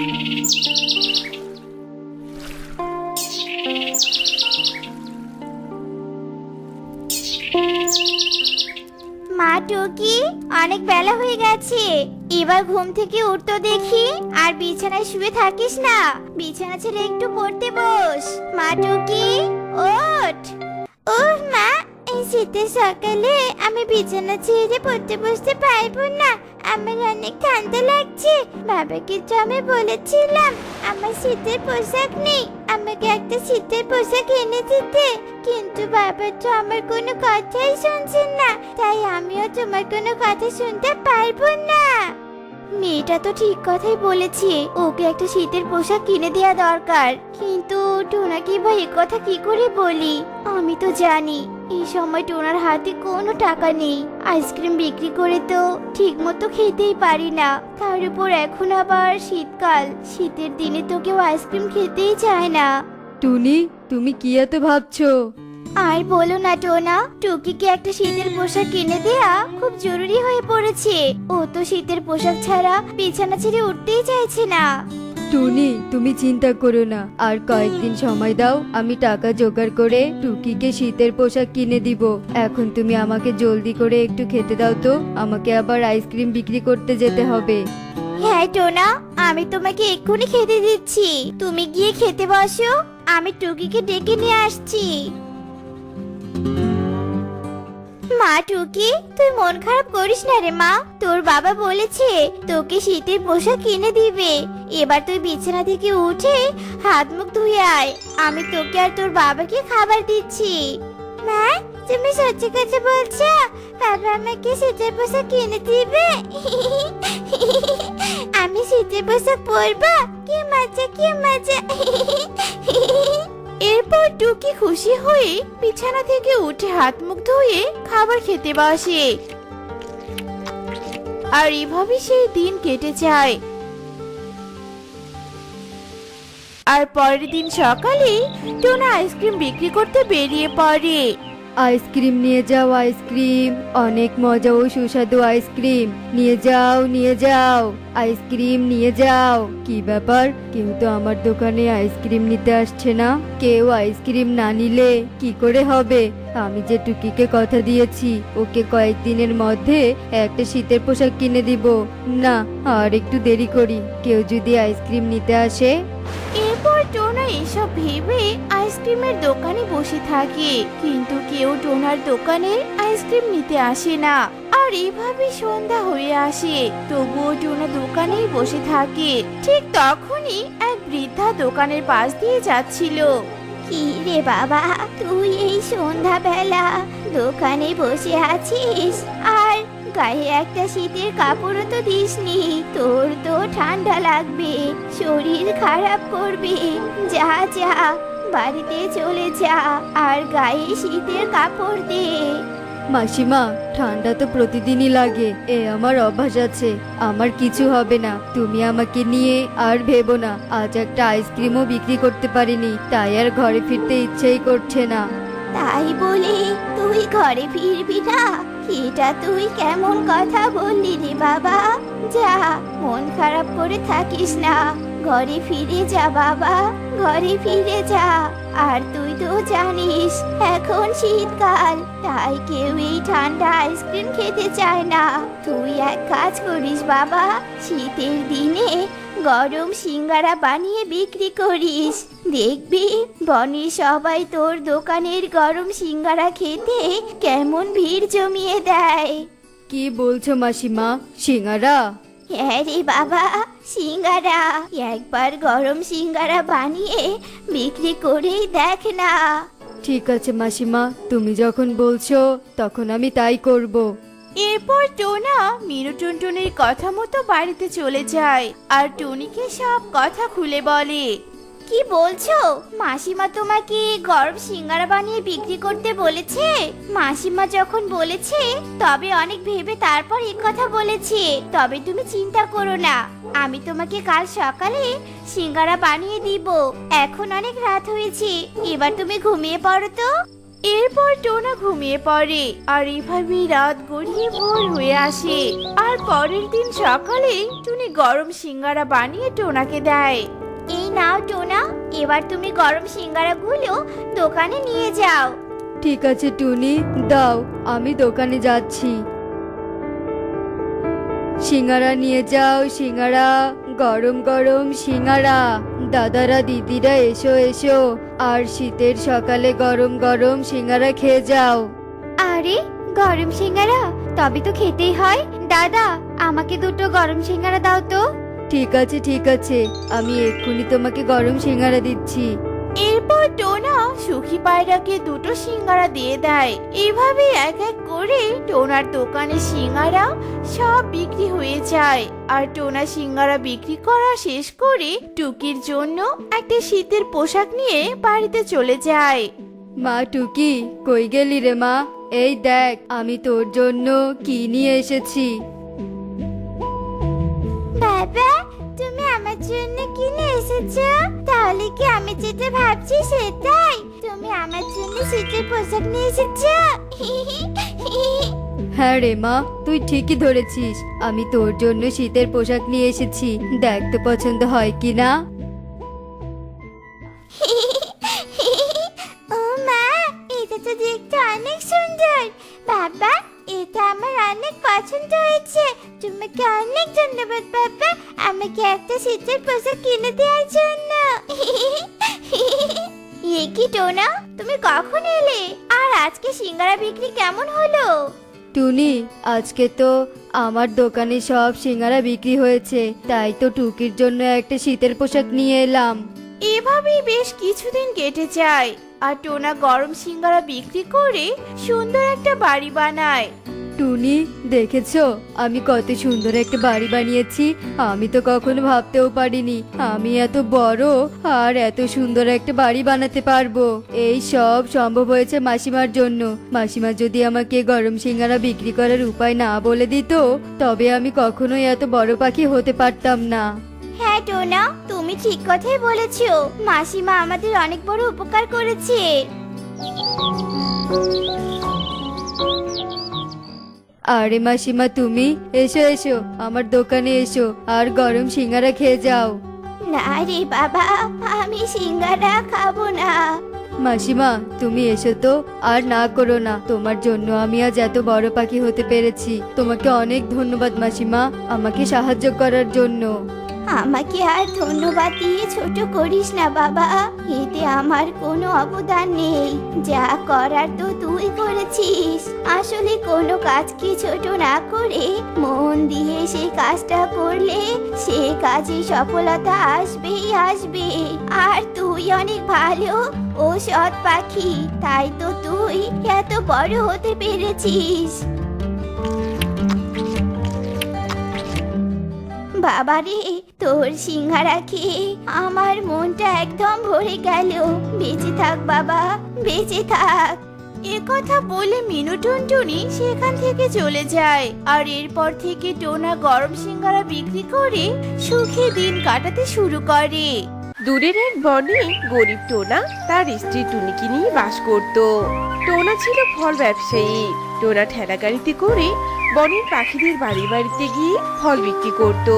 মা টুকি, অনেক বেলা হয়ে গেছে। এবার ঘুম থেকে উঠতো দেখি, আর বিছানায় শুয়ে থাকিস না। বিছানা ছেড়ে একটু পড়তে বস। মা টুকি, ওঠ। ও মা, এই শীতের সকালে আমি বিছানা ছেড়ে পড়তে বসতে পারব না। আমার অনেক ঠান্ডা লাগছে। বাবাকে তো আমি বলেছিলাম, আমার শীতের পোশাক নেই। আমাকে একটা শীতের পোশাক এনে দিতে। কিন্তু বাবা তো আমার কোনো কথাই শুনছেন না, তাই আমিও তোমার কোনো কথা শুনতে পারব না। মেয়েটা তো ঠিক কথাই বলেছে, ওকে একটা শীতের পোশাক কিনে দেওয়া দরকার। কিন্তু টোনাকে এ কথা কি করে বলি? আমি তো জানি। এই সময় টোনার হাতে কোনো টাকা নেই। আইসক্রিম বিক্রি করে তো ঠিক মতো খেতেই পারি না। তার উপর এখন আবার শীতকাল। শীতের দিনে তো কেউ আইসক্রিম খেতেই চায় না। টুনি তুমি কি এত ভাবছ? আর বলো না টোনা টুকিকে একটা শীতের পোশাক কিনে দেয়া খুব জরুরি হয়ে পড়েছে। ও তো শীতের পোশাক ছাড়া বিছানা ছেড়ে উঠতেই চাইছে না। টুনি, তুমি চিন্তা করো না। আর কয়েকদিন সময় দাও, আমি টাকা জোগাড় করে টুকিকে শীতের পোশাক কিনে দিব। এখন তুমি আমাকে জলদি করে একটু খেতে দাও তো, আমাকে আবার আইসক্রিম বিক্রি করতে যেতে হবে। হ্যাঁ টোনা, আমি তোমাকে এক্ষুনি খেতে দিচ্ছি। তুমি গিয়ে খেতে বসো, আমি টুকিকে ডেকে নিয়ে আসছি। মা টুকি, তুই মন খারাপ করিস না রে মা। তোর বাবা বলেছে তোকে শীতের পোশাক কিনে দিবে। এবার তুই বিছানা থেকে উঠে হাত মুখ ধুয়ে আয়। আমি তোকে আর তোর বাবাকে খাবার দিচ্ছি। মা, তুমি সত্যি কথা বলছো? বাবা আমাকে শীতের পোশাক কিনে দিবে? আমি শীতের পোশাক পরবো? কি মজা কি মজা। এরপর টুকি খুশি হয়ে বিছানা থেকে উঠে হাত মুখ ধুয়ে খাবার খেতে বসে। আর এভাবে সেই দিন কেটে যায়। আর পরের দিন সকালে টোনা আইসক্রিম বিক্রি করতে বেরিয়ে পড়ে। আইসক্রিম নিয়ে যাও আইসক্রিম। অনেক মজা ও সুস্বাদু আইসক্রিম। নিয়ে যাও নিয়ে যাও। আইসক্রিম নিয়ে যাও। কি ব্যাপার? কেউ তো আমার দোকানে আইসক্রিম নিতে আসছে না। কেউ আইসক্রিম না নিলে কি করে হবে? আমি যে টুকিকে কথা দিয়েছি, ওকে কয়েকদিনের মধ্যে একটা শীতের পোশাক কিনে দিব। না, আর একটু দেরি করি। কেউ যদি আইসক্রিম নিতে আসে? এরপর টোনা এসব ভেবে আইসক্রিমের দোকানে বসে থাকে। কিন্তু কেউ টোনার দোকানে আইসক্রিম নিতে আসে না। আর এভাবে সন্ধ্যা হয়ে আসে। তবুও টোনা দোকানেই বসে থাকে। ঠিক তখনই এক বৃদ্ধা দোকানের পাশ দিয়ে যাচ্ছিল। কি রে বাবা, তুই এই সন্ধ্যাবেলা দোকানে বসে আছিস? আর গায়ে একটা শীতের কাপড়ও তো দিসনি। তোর তো ঠান্ডা লাগবে শরীর খারাপ করবে। যা যা বাড়িতে চলে যা আর গায়ে শীতের কাপড় দে। মাসিমা ঠান্ডা তো প্রতিদিনই লাগে এ আমার অভ্যাস আছে। আমার কিছু হবে না তুমি আমাকে নিয়ে আর ভেবো না। আজ একটা আইসক্রিমও বিক্রি করতে পারিনি তাই আর ঘরে ফিরতে ইচ্ছেই করছে না। তাই বলে তুই ঘরে ফিরবি না? এটা তুই কেমন কথা বললি রে বাবা? যা, মন খারাপ করে থাকিস না। ঘরে ফিরে যা বাবা। ঘরে ফিরে যা। আর তুই তো জানিস, এখন শীতকাল, তাই কেউ এই ঠান্ডা আইসক্রিম খেতে চায় না। তুই এক কাজ করিস বাবা, শীতের দিনে গরম সিঙ্গারা বানিয়ে বিক্রি করিস। দেখবি, বনের সবাই তোর দোকানের গরম সিঙ্গারা খেতে কেমন ভিড় জমিয়ে দেয়। কি বলছো মাসিমা, সিঙ্গারা? হ্যাঁ রে বাবা সিঙ্গারা। একবার গরম সিঙ্গারা বানিয়ে বিক্রি করেই দেখ না। ঠিক আছে মাসিমা তুমি যখন বলছো তখন আমি তাই করব। এরপর টোনা মিনু টুনটুনির কথা মতো বাড়িতে চলে যায় আর টুনিকে সব কথা খুলে বলে। কি বলছো? মাসিমা তোমাকে গরম সিঙ্গারা বানিয়ে বিক্রি করতে বলেছে? মাসিমা যখন বলেছে, তবে অনেক ভেবে তারপর এই কথা বলেছে। তবে তুমি চিন্তা করো না, আমি তোমাকে কাল সকালে সিঙ্গারা বানিয়ে দিব। এখন অনেক রাত হয়েছে, এবার তুমি ঘুমিয়ে পড়ো তো? এরপর টোনা ঘুমিয়ে পড়ে, আর এভাবেই রাত গড়িয়ে ভোর হয়ে আসে। আর পরের দিন সকালে টুনি গরম সিঙ্গারা বানিয়ে টোনাকে দেয়। নাও টোনা। এবার তুমি গরম সিঙ্গারাগুলো দোকানে নিয়ে যাও। ঠিক আছে টুনি। দাও আমি দোকানে যাচ্ছি। সিঙ্গারা নিয়ে যাও সিঙ্গারা। গরম গরম সিঙ্গারা। দাদারা দিদিরা এসো এসো। আর শীতের সকালে গরম গরম সিঙ্গারা খেয়ে যাও। আরে গরম সিঙ্গারা? তবে তো খেতেই হয়। দাদা আমাকে দুটো গরম সিঙ্গারা দাও তো। ঠিক আছে ঠিক আছে। আমি এক্ষুনি তোমাকে গরম সিঙ্গারা দিচ্ছি। এরপর টোনা সুখী পায়রাকে দুটো সিঙ্গারা দিয়ে দেয়। এভাবে এক এক করে টোনার দোকানে সিঙ্গারা সব বিক্রি হয়ে যায়। আর টোনা সিঙ্গারা বিক্রি করা শেষ করে টুকির জন্য একটা শীতের পোশাক নিয়ে বাড়িতে চলে যায়। মা টুকি কই গেলি রে মা? এই দেখ আমি তোর জন্য কি নিয়ে এসেছি। বাবা তুমি আমার জন্য কিনে এসেছ? তাহলে কি আমি যেটা ভাবছি সেটাই। তুমি আমার জন্য শীতের পোশাক নিয়ে এসেছ? হ্যাঁ রে মা, তুই ঠিকই ধরেছিস। আমি তোর জন্য শীতের পোশাক নিয়ে এসেছি। দেখ তো পছন্দ হয় কি না পছন্দ হয়েছে। তোমাকে অনেক ধন্যবাদ বাবা। আমাকে একটা শীতের পোশাক কিনে দেওয়ার জন্য। এ কি টোনা তুমি কখন এলে? আর আজকে সিঙ্গারা বিক্রি কেমন হলো? টুনি আজকে তো আমার দোকানে সব সিঙ্গারা বিক্রি হয়েছে। তাই তো টুকির জন্য একটা শীতের পোশাক নিয়ে এলাম। এভাবেই বেশ কিছুদিন কেটে যায়। আর টোনা গরম সিঙ্গারা বিক্রি করে সুন্দর একটা বাড়ি বানায়। টুনি, দেখেছ? আমি কত সুন্দর একটা বাড়ি বানিয়েছি। আমি তো কখনো ভাবতেও পারিনি। আমি এত বড় আর এত সুন্দর একটা বাড়ি বানাতে পারব। এই সব সম্ভব হয়েছে মাসিমার জন্য। মাসিমা যদি আমাকে গরম সিঙ্গারা বিক্রি করার উপায় না বলে দিত, তবে আমি কখনোই এত বড় পাখি হতে পারতাম না। হ্যাঁ টোনা, তুমি ঠিক কথাই বলেছ। মাসিমা আমাদের অনেক বড় উপকার করেছে। আরে মাসিমা, তুমি? এসো এসো। আমার দোকানে এসো। আর গরম সিঙ্গারা খেয়ে যাও। না রে বাবা, আমি সিঙ্গারা খাব না। মাসিমা, তুমি এসো তো, আর না করো না। তোমার জন্য আমি আজ এত বড় পাখি হতে পেরেছি। তোমাকে অনেক ধন্যবাদ মাসিমা, আমাকে সাহায্য করার জন্য। আমাকে আর ধন্যবাদ দিয়ে ছোট করিস না বাবা। এতে আমার কোনো অবদান নেই। যা করার তো তুই করেছিস। আসলে কোনো কাজকে ছোট না করে, মন দিয়ে সেই কাজটা করলে সে কাজে সফলতা আসবেই আসবে। আর তুই অনেক ভালো ও সৎ পাখি, তাই তো তুই এত বড় হতে পেরেছিস। বাবারে, তোর সিঙ্গারা খেয়ে আমার মনটা একদম ভরে গেল। বেঁচে থাক বাবা, বেঁচে থাক। এ কথা বলে মিনু টুনটুনি সেখান থেকে চলে যায়। আর এরপর থেকে টোনা গরম সিঙ্গারা বিক্রি করে সুখে দিন কাটাতে শুরু করে। দূরের এক বনে গরিব টোনা তার স্ত্রী টুনিকে নিয়ে বাস করত। টোনা ছিল ফল ব্যবসায়ী। টোনা ঠেলা গাড়িতে করে বনের পাখিদের বাড়ি বাড়িতে গিয়ে ফল বিক্রি করত।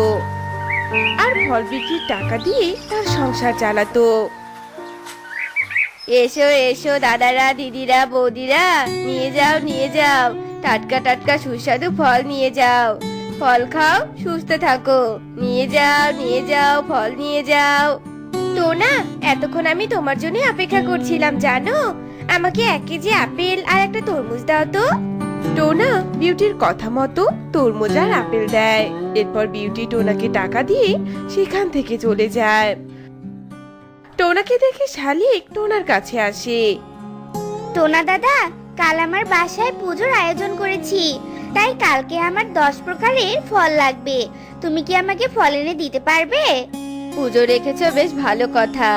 আর ফল বিক্রির টাকা দিয়ে তার সংসার চালাতো। এসো এসো, দাদারা, দিদিরা, বৌদিরা, নিয়ে যাও নিয়ে যাও। টাটকা টাটকা, সুস্বাদু ফল নিয়ে যাও। ফল খাও, সুস্থ থাকো। নিয়ে যাও নিয়ে যাও, ফল নিয়ে যাও। টোনা এতক্ষণ আমি তোমার জন্য অপেক্ষা করছিলাম জানো? আমাকে এক কেজি আপেল আর একটা তরমুজ দাও তো। টোনা বিউটির কথা মতো তরমুজ আর আপেল দেয়। এরপর বিউটি টোনাকে টাকা দিয়ে সেখান থেকে চলে যায়। টোনাকে দেখে শালিক টোনার কাছে আসে। টোনা দাদা কাল আমার বাসায় পুজোর আয়োজন করেছি। তাই কালকে আমার দশ প্রকারের ফল লাগবে। তুমি কি আমাকে ফল এনে দিতে পারবে? পুজো রেখেছো বেশ ভালো কথা।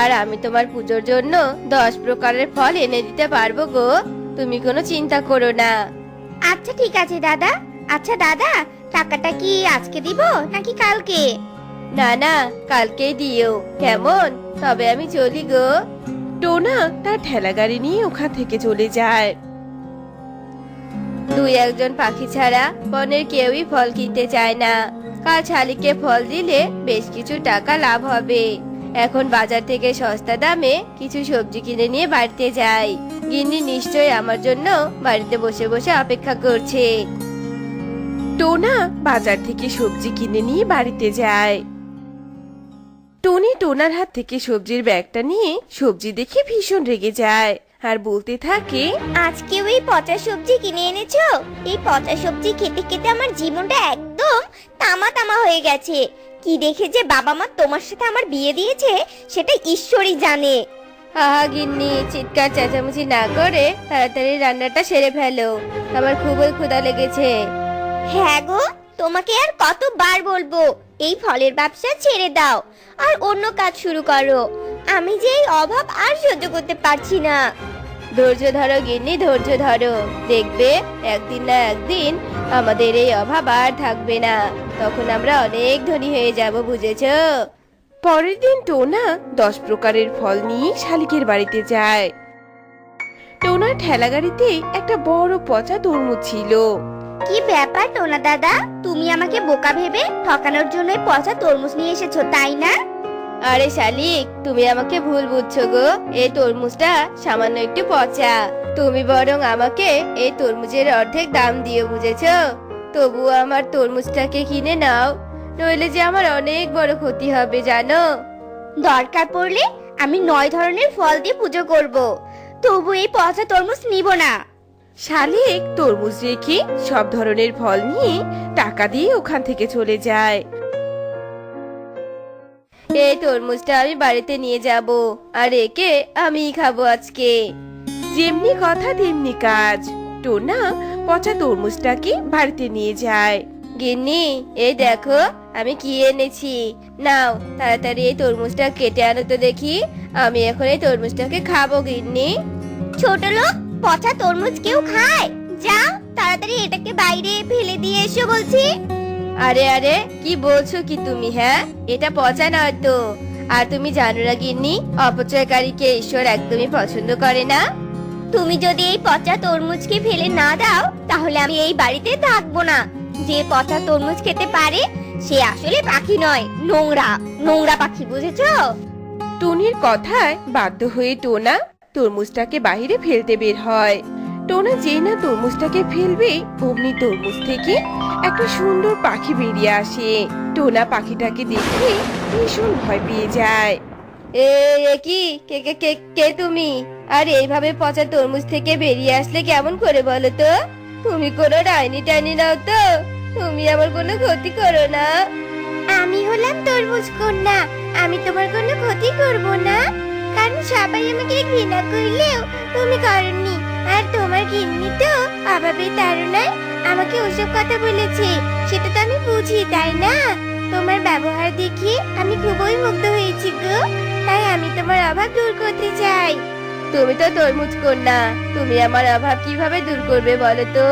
আর আমি তোমার পুজোর জন্য দশ প্রকারের ফল এনে দিতে পারব গো। তুমি কোনো চিন্তা করো না। আচ্ছা ঠিক আছে দাদা। আচ্ছা দাদা টাকাটা কি আজকে দিব নাকি কালকে? না না কালকেই দিও। কেমন? তবে আমি চলি গো। টোনা তার ঠেলা গাড়ি নিয়ে ওখান থেকে চলে যায়। দুই একজন পাখি ছাড়া বনের কেউই ফল কিনতে চায় না। কাল শালিককে ফল দিলে বেশ কিছু টাকা লাভ হবে। এখন বাজার থেকে সস্তা দামে কিছু সবজি কিনে নিয়ে বাড়িতে যাই। গিন্নি নিশ্চয়ই আমার জন্য বাড়িতে বসে বসে অপেক্ষা করছে। টোনা বাজার থেকে সবজি কিনে নিয়ে বাড়িতে যায়। টনি টোনার হাত থেকে সবজির ব্যাগটা নিয়ে সবজি দেখে ভীষণ রেগে যায়। আর বলতে থাকে আজকেও এই পচা সবজি কিনে এনেছো? এই পচা সবজি খেতে খেতে আমার জীবনটা একদম তামা তামা হয়ে গেছে। কি দেখে যে বাবা মা তোমার সাথে আমার বিয়ে দিয়েছে সেটা ঈশ্বরই জানে। আহা গিন্নি চিৎকার চেঁচামেচি না করে তাড়াতাড়ি রান্নাটা সেরে ফেলো। আমার খুবই ক্ষুধা লেগেছে। হ্যাঁ গো তোমাকে আর কতবার বলব? এই ফলের ব্যবসা ছেড়ে দাও আর অন্য কাজ শুরু করো। আমি যে এই অভাব আর সহ্য করতে পারছি না। ধৈর্য ধরো গিন্নি, ধৈর্য ধরো। দেখবে, একদিন না একদিন আমাদের এই অভাব আর থাকবে না। তখন আমরা অনেক ধনী হয়ে যাব, বুঝেছ? পরের দিন টোনা দশ প্রকারের ফল নিয়ে শালিকের বাড়িতে যায়। টোনার ঠেলা গাড়িতে একটা বড় পচা তরমুজ ছিল। কি ব্যাপার টোনা দাদা? তুমি আমাকে বোকা ভেবে ঠকানোর জন্য পচা তরমুজ নিয়ে এসেছ তাই না? আরে শালিক তুমি আমাকে ভুল বুঝছ গো। এই তরমুজটা সামান্য একটু পচা। তুমি বরং আমাকে এই তরমুজের অর্ধেক দাম দিয়ে বুঝেছ? তবুও আমার তরমুজটাকে কিনে নাও। নইলে যে আমার অনেক বড় ক্ষতি হবে জানো? দরকার পড়লে আমি নয় ধরনের ফল দিয়ে পুজো করব। তবু এই পচা তরমুজ নিব না। শালিক তরমুজ রেখে সব ধরনের ফল নিয়ে টাকা দিয়ে ওখান থেকে চলে যায়। এই তরমুজটা আমি বাড়িতে নিয়ে যাব, আর একে আমি খাব আজকে। যেমনি কথা, তেমনি কাজ। টোনা পচা তরমুজটাকে বাড়িতে নিয়ে যায়। গিন্নি, এই দেখো, আমি কি এনেছি। নাও, তাড়াতাড়ি এই তরমুজটা কেটে আনো তো দেখি। আমি এখন এই তরমুজটাকে খাব, গিন্নি। ছোট লোক পচা তরমুজ কেউ খায়? যা তাড়াতাড়ি এটাকে বাইরে ফেলে দিয়ে এসো বলছি। আরে আরে কি বলছো কি তুমি হ্যাঁ? এটা পচা নয় তো। আর তুমি জানো না গিন্নি অপচয়কারীকে ঈশ্বর একদমই পছন্দ করে না। তুমি যদি এই পচা তরমুজকে ফেলে না দাও তাহলে আমি এই বাড়িতে থাকব না। যে পচা তরমুজ খেতে পারে সে আসলে পাখি নয় নোংরা নোংরা পাখি বুঝেছ? টুনির কথায় বাধ্য হয়ে টোনা তরমুজটাকে বাইরে ফেলতে বের হয়। টোনা যেই না তরমুজটাকে ফেলবে, অমনি তরমুজ থেকে একটা সুন্দর পাখি বেরিয়ে আসে। টোনা পাখিটাকে দেখে ভীষণ ভয় পেয়ে যায়। এ কি? কে কে কে কে তুমি? আর এইভাবে পচা তরমুজ থেকে বেরিয়ে আসলে কেমন করে বলো তো? তুমি কোনো ডাইনি টাইনি নাও তো। তুমি আমার কোনো ক্ষতি করো না। আমি হলাম তরমুজ কন্যা। আমি তোমার কোনো ক্ষতি করব না। কারণ সবাই আমাকে ঘৃণা করলেও তুমি করনি। আর তোমার গিন্নি তো অভাবের তাড়নায় আমাকে ওসব কথা বলেছে। সেটা তো আমি বুঝি তাই না? তোমার ব্যবহার দেখে আমি খুবই মুগ্ধ হয়েছি গো। তাই আমি তোমার অভাব দূর করতে চাই। তুমি তো তরমুজ কন্যা। তুমি আমার অভাব কীভাবে দূর করবে বলো তো?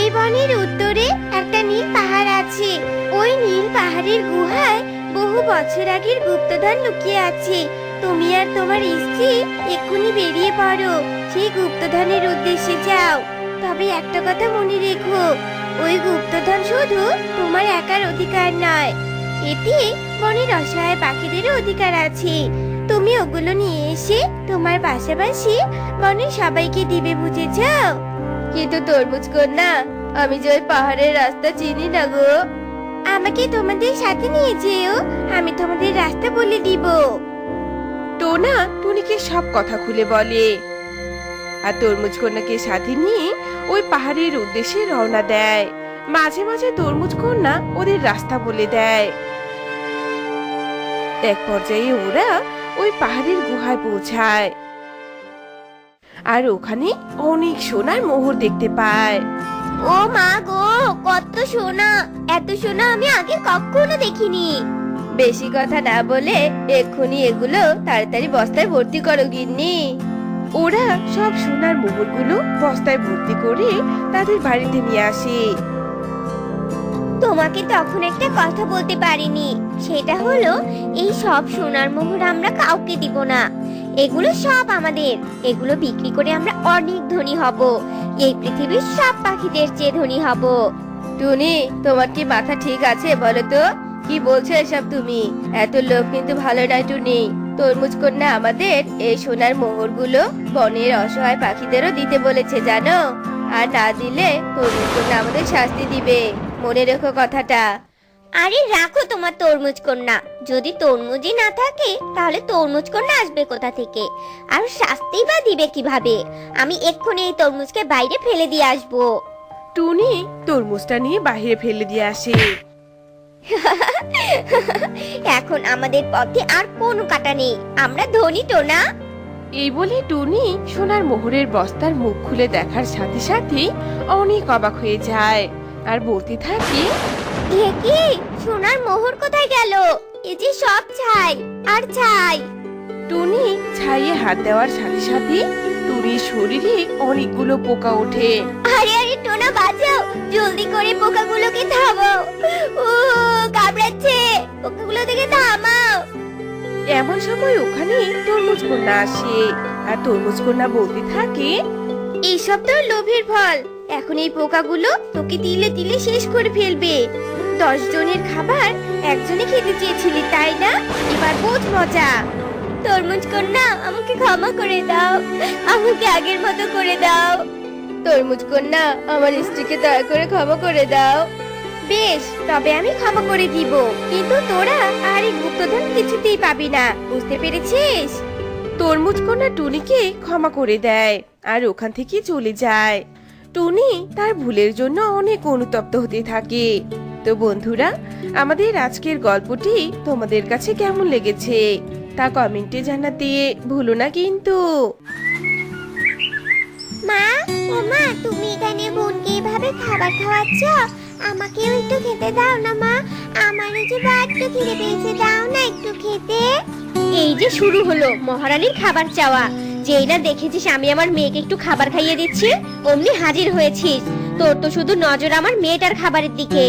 এই বনের উত্তরে একটা নীল পাহাড় আছে। ওই নীল পাহাড়ের গুহায় বহু বছর আগের গুপ্তধন লুকিয়ে আছে। তুমি আর তোমার স্ত্রী এক্ষুনি বেরিয়ে পড়ো। সেই গুপ্তধনের উদ্দেশ্যে যাও। তবে একটা কথা মনে রেখো ওই গুপ্তধন শুধু তোমার একার অধিকার নয় এতে বনের অসহায় পাখিদেরও অধিকার আছে। তুমি ওগুলো নিয়ে এসে তোমার পাশাপাশি বনের সবাইকে দিবে বুঝেছ কিন্তু তরমুজ কন্যা আমি যে ওই পাহাড়ের রাস্তা চিনি না গো। আমাকে তোমাদের সাথে নিয়ে যেও আমি তোমাদের রাস্তা বলে দিব। টোনা টুনিকে সব কথা খুলে বলে। আর তরমুজ কন্যাকে সাথে নিয়ে ওই পাহাড়ের উদ্দেশ্যে রওনা দেয়। মাঝে মাঝে তরমুজ কন্যা ওদের রাস্তা বলে দেয়। এক পর্যায়ে ওরা ওই পাহাড়ের গুহায় পৌঁছায়। আর ওখানে অনেক সোনার মোহর দেখতে পায়। ও মা গো, কত সোনা! এত সোনা আমি আগে কখনো দেখিনি। বেশি কথা না বলে এক্ষুনি এগুলো তাড়াতাড়ি বস্তায় ভর্তি করো গিন্নি। ওরা সব সোনার মোহরগুলো বস্তায় ভর্তি করে তাদের বাড়িতে নিয়ে আসে। তোমাকে তখন একটা কথা বলতে পারিনি। সেটা হলো এই সব সোনার মোহর আমরা কাউকে দিব না। এগুলো সব আমাদের। এগুলো বিক্রি করে আমরা অনেক ধনী হব। এই পৃথিবীর সব পাখিদের চেয়ে ধনী হব। টুনি তোমার কি মাথা ঠিক আছে বলো তো? কি বলছো এসব তুমি? এত লোভ কিন্তু ভালো নয় টুনি তরমুজ কন্যা আমাদের এই সোনার মোহরগুলো বনের অসহায় পাখিদেরও দিতে বলেছে জানো? আর না দিলে তরমুজ কন্যা আমাদের শাস্তি দিবে। মনে রেখো কথাটা। আরে রাখো তোমার তরমুজ কন্যা। যদি তরমুজই না থাকে তাহলে তরমুজ কন্যা আসবে কোথা থেকে? আর শাস্তি বা দিবে কীভাবে? আমি এক্ষুনি এই তরমুজকে বাইরে ফেলে দিয়ে আসব। টুনি তরমুজটা নিয়ে বাইরে ফেলে দিয়ে আসে। এখন আমাদের পথে আর কোনো কাটা নেই। আমরা ধনী তো না এই বলে টুনি সোনার মোহরের বস্তার মুখ খুলে দেখার সাথে সাথে অনেক অবাক হয়ে যায় আর বলতে থাকে এ কি? সোনার মোহর কোথায় গেল? এ যে সব ছাই আর ছাই। টুনি ছাইয়ে হাত দেওয়ার সাথে সাথে টুনির শরীরে অনেকগুলো পোকা ওঠে। আরে আরে টোনা বাঁচাও। জলদি করে পোকাগুলোকে থামাও। ও কামড়াচ্ছে পোকাগুলো থেকে থামাও। এমন সময় ওখানে তরমুজ কন্যা আসে। আর তরমুজ কন্যা বলতে থাকে এইসব তো লোভের ফল। এখন এই পোকাগুলো তোকে তিলে তিলে শেষ করে ফেলবে। দশ জনের খাবার একজনে খেতে চেয়েছিলি তাই না? এবার বোঝ মজা। তরমুজ কন্যা আমাকে ক্ষমা করে দাও। আমাকে আগের মতো করে দাও। তরমুজ কন্যা আমার স্ত্রীকে দয়া করে ক্ষমা করে দাও। বেশ তবে আমি ক্ষমা করে দিব। কিন্তু তোরা আর এই গুপ্তধন কিছুতেই পাবি না বুঝতে পেরেছিস? তরমুজ কন্যা টুনিকে ক্ষমা করে দেয় আর ওখান থেকে চলে যায়। টুনি তার ভুলের জন্য অনেক অনুতপ্ত হতে থাকে। তো বন্ধুরা আমাদের আজকের গল্পটি তোমাদের কাছে কেমন লেগেছে তা কমেন্টে জানাতে ভুলো না কিন্তু। মা ও মা তুমি এখানে বোনকে এভাবে খাবার খাওয়াচ্ছ? আমাকেও একটু খেতে দাও না মা। আমারও যে বড্ড খিদে পেয়েছে দাও না একটু খেতে। এই যে শুরু হলো মহারানীর খাবার চাওয়া। যেই না দেখেছিস আমি আমার মেয়েকে একটু খাবার খাইয়ে দিচ্ছি? অমনি হাজির হয়েছিস। তোর তো শুধু নজর আমার মেয়েটার খাবারের দিকে।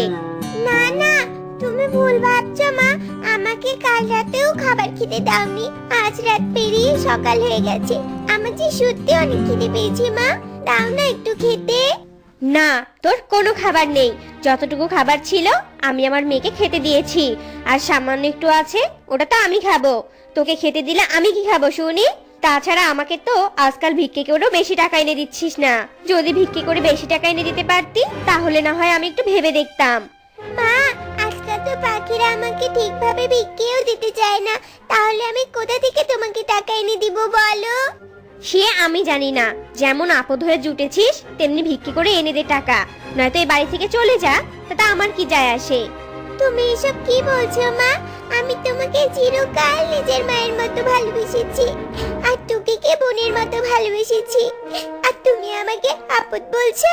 না না তুমি ভুল ভাবছ মা। আমাকে কাল রাতেও খাবার খেতে দাওনি। আজ রাত পেরিয়ে সকাল হয়ে গেছে। আমার যে সত্যি অনেক খিদে পেয়েছে মা। দাও না একটু খেতে। না তোর কোনো খাবার নেই। যতটুকু খাবার ছিল আমি আমার মেয়েকে খেতে দিয়েছি। আর সামান্য একটু আছে ওটা তো আমি খাব। তোকে খেতে দিলে আমি কি খাব শুনি? তাছাড়া আমাকে তো আজকাল ভিক্ষে করেও বেশি টাকা এনে দিচ্ছিস না। যদি ভিক্ষে করে বেশি টাকা এনে দিতে পারতি তাহলে না হয় আমি একটু ভেবে দেখতাম। মা আজকাল তো পাখিরা আমাকে ঠিকভাবে ভিক্ষেও দিতে চায় না। তাহলে আমি কোথা থেকে তোমাকে টাকা এনে দিব বলো? সে আমি জানি না। যেমন আপদ হয়ে জুটেছিস তেমনি ভিক্ষি করে এনে দে টাকা। নয়তো এই বাড়ি থেকে চলে যা তাতে আমার কি যায় আসে? তুমি এসব কি বলছো মা? আমি তোমাকে চিরকাল নিজের মায়ের মতো ভালোবেসেছি। আর টুকিকে বোনের মতো ভালোবেসেছি? আর তুমি আমাকে আপদ বলছো?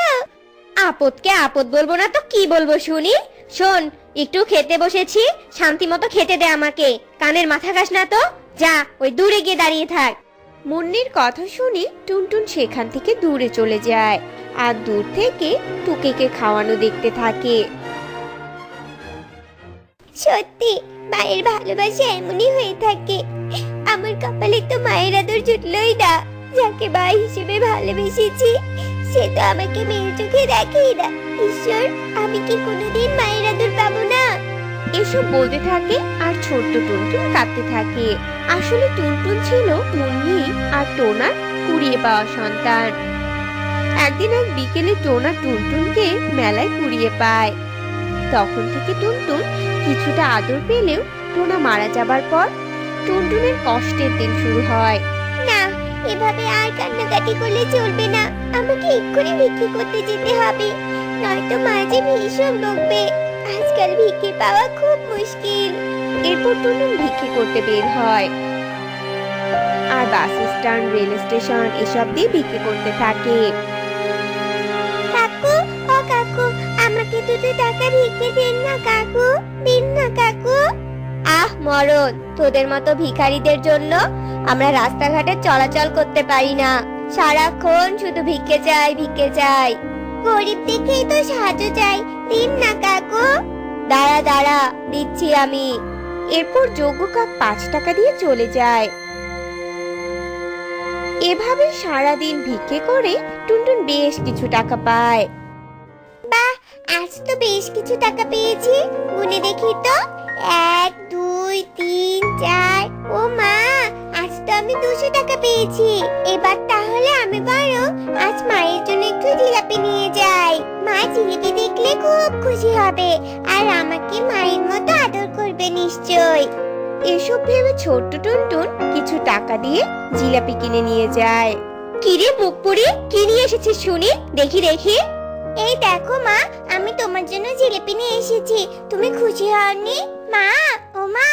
আপদকে আপদ বলব না তো কি বলব শুনি? শোন একটু খেতে বসেছি শান্তি মতো খেতে দে আমাকে। কানের মাথা ঘাস না তো? যা ওই দূরে গিয়ে দাঁড়িয়ে থাক। মুন্নির কথা শুনি টুনটুন সেখান থেকে দূরে চলে যায় আর দূর থেকে টুকিকে খাওয়ানো দেখতে থাকে। সত্যি, মায়ের ভালোবাসা এমনই হয়ে থাকে। আমার কপালে তো মায়ের আদর জুটলই না। যাকে মা হিসেবে ভালোবেসেছি, সে তো আমাকে মেয়ের চোখে দেখেই না। ঈশ্বর, আমি কি কোনোদিন মায়ের এসব বলতে থাকে আর ছোট্ট টুনটুন কাঁদতে থাকে। আসলে টুনটুন ছিল মুন্নি আর টোনার কুড়িয়ে পাওয়া সন্তান। একদিন এক বিকেলে টোনা টুনটুনকে মেলায় কুড়িয়ে পায়। তখন থেকে টুনটুন কিছুটা আদর পেলেও টোনা মারা যাবার পর টুনটুনের কষ্টের দিন শুরু হয়। না, এভাবে আর কান্নাকাটি করলে চলবে না। আমাকে এক্ষুনি বিক্রি করতে যেতে হবে। নয়তো মা যে ভীষণ বকবে। আজকাল ভিক্ষে পাওয়া খুব মুশকিল। এরপর টুনটুন ভিক্ষে করতে বের হয়। আর বাস স্ট্যান্ড রেল স্টেশন এসব দিয়ে বিক্রি করতে থাকে। কাকু ও কাকু আমাকে দুটো টাকা ভিক্ষে দিন না কাকু দিন না কাকু। আহ মরণ তোদের মতো ভিখারিদের জন্য আমরা রাস্তাঘাটে চলাচল করতে পারি না। সারাক্ষণ শুধু ভিক্ষে চাই ভিক্ষে চাই। গরিব দেখেই তো সাহায্য চাই। দিন না কাকু। দাঁড়া দাঁড়া, দিচ্ছি আমি। এরপর যজ্ঞ কাক পাঁচ টাকা দিয়ে চলে যায়। এভাবে সারাদিন ভিক্ষে করে টুনটুন বেশ কিছু টাকা পায়। আজ তো বেশ কিছু টাকা পেয়েছি। গুনে দেখি তো। এক, দুই, তিন, চার। ও মা, আজ তো আমি দুশো টাকা পেয়েছি। এবার তাহলে আমি বরং আজ মায়ের জন্য একটু জিলাপি নিয়ে যাই। মা জিলিপি দেখলে খুব খুশি হবে আর আমাকে মায়ের মতো আদর করবে নিশ্চয়। এসব ভেবে ছোট্ট টুনটুন কিছু টাকা দিয়ে জিলাপি কিনে নিয়ে যায়। কিরে মুখ পুরি কি নিয়ে এসেছিস শুনি? দেখি দেখি। এই দেখো মা আমি তোমার জন্য জিলিপি নিয়ে এসেছি। তুমি খুশি হওনি? মা ও মা।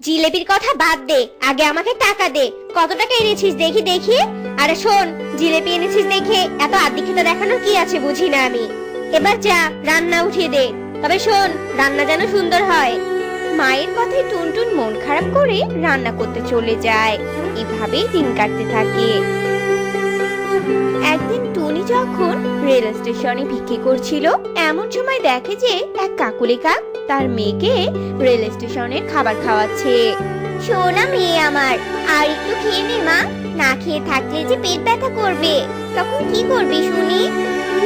জিলেপির কথা বাদ দে আগে আমাকে টাকা দে। কত টাকা এনেছিস দেখি দেখি। আরে শোন, জিলেপি এনেছিস দেখে এত আদিক্ষিতা দেখানোর কি আছে বুঝি না আমি। এবার যা, রান্না উঠিয়ে দে। তবে শোন, রান্না যেন সুন্দর হয়। মায়ের কথায় টুনটুন মন খারাপ করে রান্না করতে চলে যায়। এভাবেই দিন কাটতে থাকে। একদিন টুনি যখন রেল স্টেশনে ভিক্ষে করছিল, এমন সময় দেখে যে এক কাকুলি কাক তার মেয়েকে রেল স্টেশনের খাবার খাওয়াচ্ছে। শোনা মেয়ে আমার, আর একটু খেয়ে নে মা। না খেয়ে থাকলে যে পেট ব্যথা করবে। তখন কি করবি শুনি?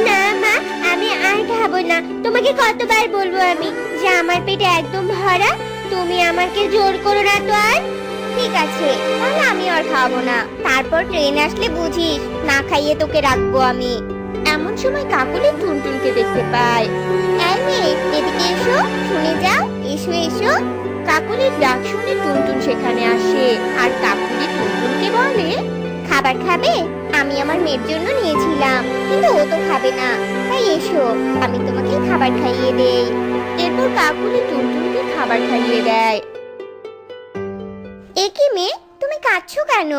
না মা, আমি আর খাব না। তোমাকে কতবার বলব আমি যে আমার পেটে একদম ভরা? তুমি আমাকে জোর করো না তো আর। ঠিক আছে, তাহলে আমি আর খাব না। তারপর ট্রেন আসলে বুঝিস, না খাইয়ে তোকে রাখব আমি। এমন সময় কাকুলি টুনটুনকে দেখতে পায়। এই মেয়ে, এদিকে এসো, শুনে যাও, এসো এসো। কাকুলির ডাক শুনে টুনটুন সেখানে আসে। আর কাকুলি টুনটুনকে বলে, খাবার খাবে? আমি আমার মেয়ের জন্য নিয়েছিলাম, কিন্তু ও তো খাবে না। তাই এসো, আমি তোমাকে খাবার খাইয়ে দেই। এরপর কাকুলি টুনটুনকে খাবার খাইয়ে দেয়। এ কি মেয়ে, তুমি কাঁদছো কেন?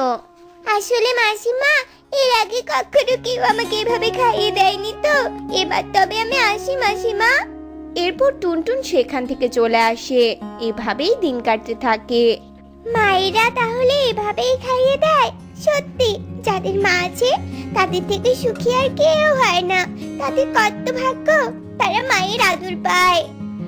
আসলে মাসিমা, এর আগে কখনো কেউ আমাকে এভাবে খাইয়ে দেয়নি তো। এবার তবে আমি আসি মাসিমা। এরপর টুনটুন সেখান থেকে চলে আসে। এভাবেই দিন কাটতে থাকে। মায়েরা তাহলে এভাবেই খাইয়ে দেয়? সত্যি যাদের মা আছে তাদের থেকে সুখী আর কেউ হয় না। তাদের কত ভাগ্য তারা মায়ের আদর পায়।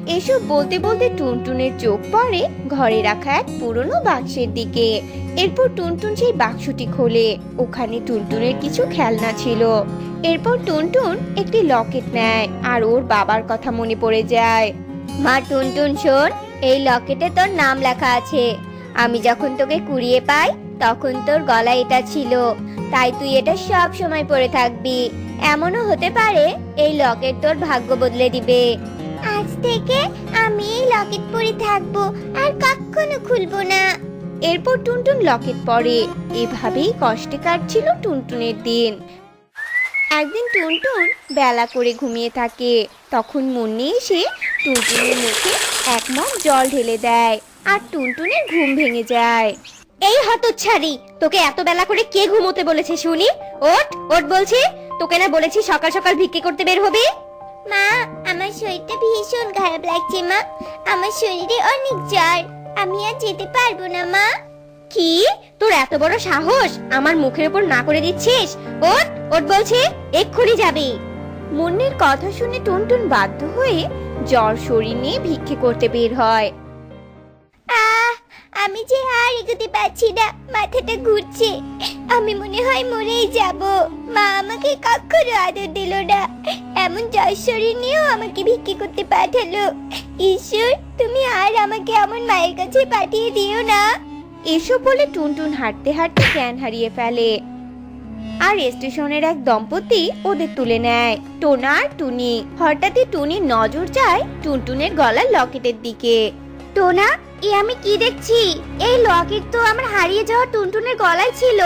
এসব বলতে বলতে টুনটুনের চোখ পড়ে ঘরে রাখা এক পুরনো বাক্সের দিকে। এরপর টুনটুন সেই বাক্সটি খোলে। ওখানে টুনটুনের কিছু খেলনা ছিল। এরপর টুনটুন একটি লকেট নেয় আর ওর বাবার কথা মনে পড়ে যায়। মা টুনটুন শোন এই লকেটে তোর নাম লেখা আছে। আমি যখন তোকে কুড়িয়ে পাই তখন তোর গলায় এটা ছিল। তাই তুই এটা সব সময় পরে থাকবি। এমনও হতে পারে এই লকেট তোর ভাগ্য বদলে দিবে। আজ থেকে আমি এই লকেট পরে থাকব আর কখনো খুলবো না। এরপর টুনটুন লকেট পরে এভাবেই কষ্টে কাটছিল টুনটুনের দিন। একদিন টুনটুন বেলা করে ঘুমিয়ে থাকে। তখন মুন্নি এসে টুনটুনের মুখে এক মগ জল ঢেলে দেয় আর টুনটুনের ঘুম ভেঙে যায়। এই হতচ্ছাড়ি তোকে এত বেলা করে কে ঘুমোতে বলেছে শুনি? ওট ওট বলছি তোকে না বলেছি সকাল সকাল ভিক্ষে করতে বের হবে? মা আমার শরীরটা ভীষণ খারাপ লাগছে মা। আমার শরীরে অনেক জ্বর। আমি আর যেতে পারব না মা। কি? তোর এত বড় সাহস? আমার মুখের উপর না করে দিচ্ছিস? ওঠ ওঠ বলছি, এক্ষুনি যাবি। মুন্নির কথা শুনে টুনটুন বাধ্য হয়ে জ্বর শরীর নিয়ে ভিক্ষে করতে বের হয়। আহ, আমি যে আর এগোতে পারছি না, মাথাটা ঘুরছে। আমি মনে হয় মরেই যাব। মা আমাকে কখনো আদর দিল না। এমন জ্বর শরীর নিয়েও আমাকে ভিক্ষে করতে পাঠালো। ঈশ্বর, তুমি আর আমাকে এমন মায়ের কাছে পাঠিয়ে দিও না। এসব বলে টুনটুন হাঁটতে হাঁটতে জ্ঞান হারিয়ে ফেলে। আর স্টেশনের এক দম্পতি ওদের তুলে নেয় টোনা আর টুনি। হঠাৎই টুনির নজর যায় টুনটুনের গলার লকেটের দিকে। টোনা এ আমি কি দেখছি? এই লকেট তো আমার হারিয়ে যাওয়া টুনটুনের গলায় ছিল।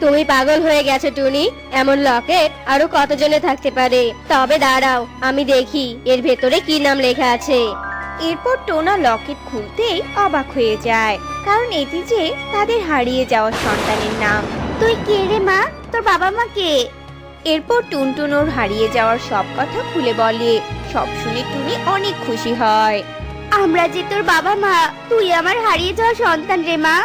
তুমি পাগল হয়ে গেছো টুনি। এমন লকেট আরও কতজনে থাকতে পারে? তবে দাঁড়াও আমি দেখি এর ভেতরে কি নাম লেখা আছে। এরপর টোনা লকেট খুলতেই অবাক হয়ে যায়। কারণ এটি যে তাদের হারিয়ে যাওয়া সন্তানের নাম। তুই কে রে মা? তোর বাবা মা কে? এরপর টুনটুন ওর হারিয়ে যাওয়ার সব কথা খুলে বলে। সব শুনে টুনি অনেক খুশি হয়। আমরা যে তোর বাবা মা তুই আমার হারিয়ে যাওয়া সন্তান রে মা।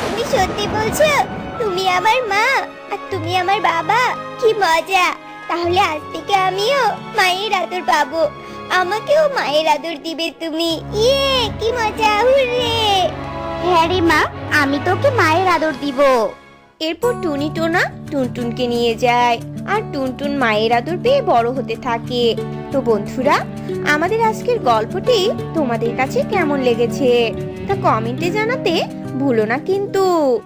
তুমি সত্যি বলছো? তুমি আমার মা আর তুমি আমার বাবা? কি মজা! তাহলে আজ থেকে আমিও মায়ের আদর পাবো। আমাকেও মায়ের আদর দিবে তুমি। ইয়ে কি মজা, হুররে। হ্যাঁ মা, আমি তোকে মায়ের আদর দিব। এরপর টুনি টোনা টুনটুনকে নিয়ে যায়। আর টুনটুন মায়ের আদর পেয়ে বড় হতে থাকে। তো বন্ধুরা, আমাদের আজকের গল্পটি তোমাদের কাছে কেমন লেগেছে? তা কমেন্টে জানাতে ভুলো না কিন্তু।